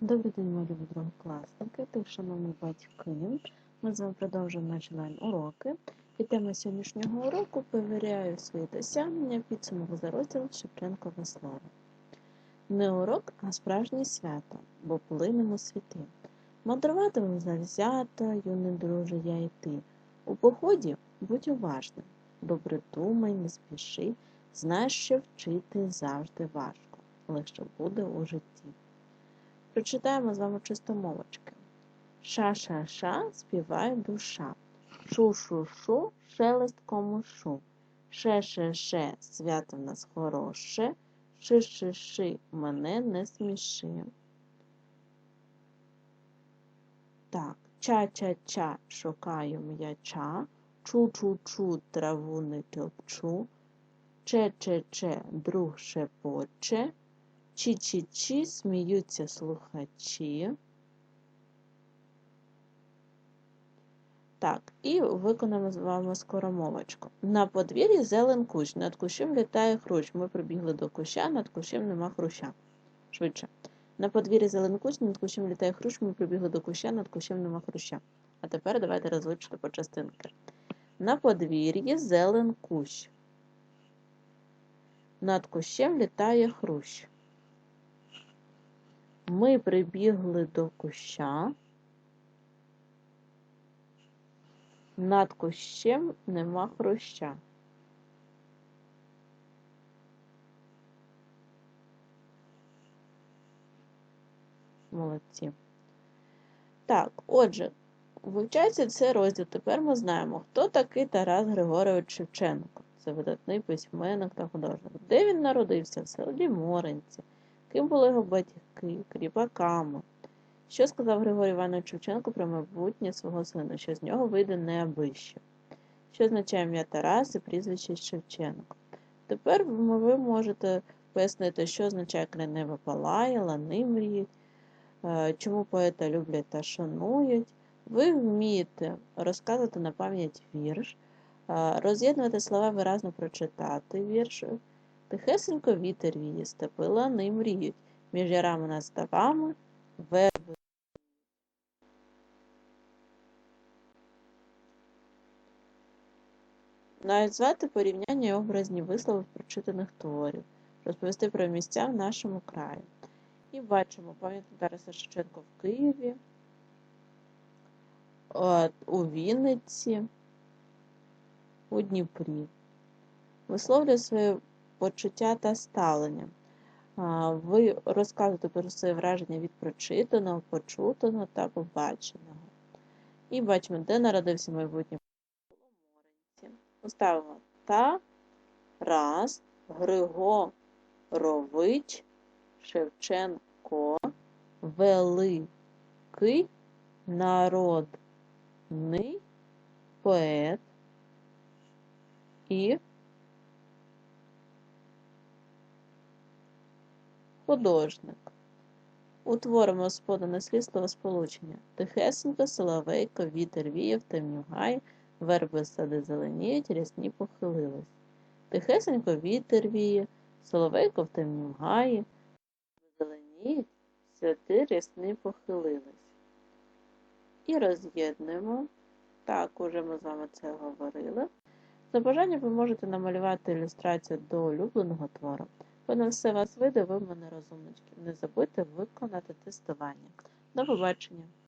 Добрий день, мої любі другокласники та шановні батьки. Ми з вами продовжуємо наші онлайн-уроки. І тема сьогоднішнього уроку перевіряю свої досягнення підсумок за розділ Шевченкове слово. Не урок, а справжнє свято, бо плинемо світи. Мандруватимемо завзято, юний друже, я і ти. У поході будь уважним, добре думай, не спіши, знаєш, що вчити завжди важко, легше буде у житті. Прочитаємо з вами чистомовочки. Ша-ша-ша співає душа. Шу-шу-шу шелест комушу. Ше-ше-ше свято в нас хороше. Ши-ши-ши мене не сміши. Так, ча-ча-ча шукаю м'яча. Чу-чу-чу траву не топчу. Че-че-че друг шепоче. Чі-чі-чі сміються слухачі. Так, і виконаємо з вами скоромовочку. На подвір'ї зелен кущ, над кущем літає хрущ. Ми прибігли до куща, над кущем нема хруща. Швидше. На подвір'ї зелен кущ, над кущем літає хрущ, ми прибігли до куща, над кущем нема хруща. А тепер давайте розлучити по частинки. На подвір'ї зелен кущ. Над кущем літає хрущ. Ми прибігли до куща. Над кущем нема хруща. Молодці. Так, отже, вивчається цей розділ. Тепер ми знаємо, хто такий Тарас Григорович Шевченко. Це видатний письменник та художник. Де він народився? В селі Моринці. Ким були його батьки, кріпаками. Що сказав Григорій Іванович Шевченко про майбутнє свого сина, що з нього вийде неабище? Що означає ім'я Тарас і прізвище Шевченко? Тепер ви можете пояснити, що означає «Край небо палає, лани мріють, е, чому поета люблять та шанують. Ви вмієте розказувати на пам'ять вірш, е, роз'єднувати слова, виразно прочитати вірш. Тихесенько вітер віє, степи лани мріють, між ярами над ставами верби. Назвати порівняння і образні вислови прочитаних творів, розповісти про місця в нашому краї. І бачимо пам'ятник Тараса Шевченко в Києві, у Вінниці, у Дніпрі. Висловлює своє почуття та ставлення. Ви розказуєте про своє враження від прочитаного, почутаного та побаченого. І бачимо, де народився майбутній. Поставимо та раз Григорович Шевченко великий народний поет і Художник. Утворимо з подане слід словосполучення. Тихесенько, соловейко, вітер віяв та мюгай, верби сади зеленіють, рясні похилились. Тихесенько вітер віє, соловейко в темнім гаї, зеленіють, святи рясні похилились. І роз'єднуємо. Так, уже ми з вами це говорили. За бажанням ви можете намалювати ілюстрацію до улюбленого твору. Коли все вас вийде, ви мене розумнички. Не забудьте виконати тестування. До побачення!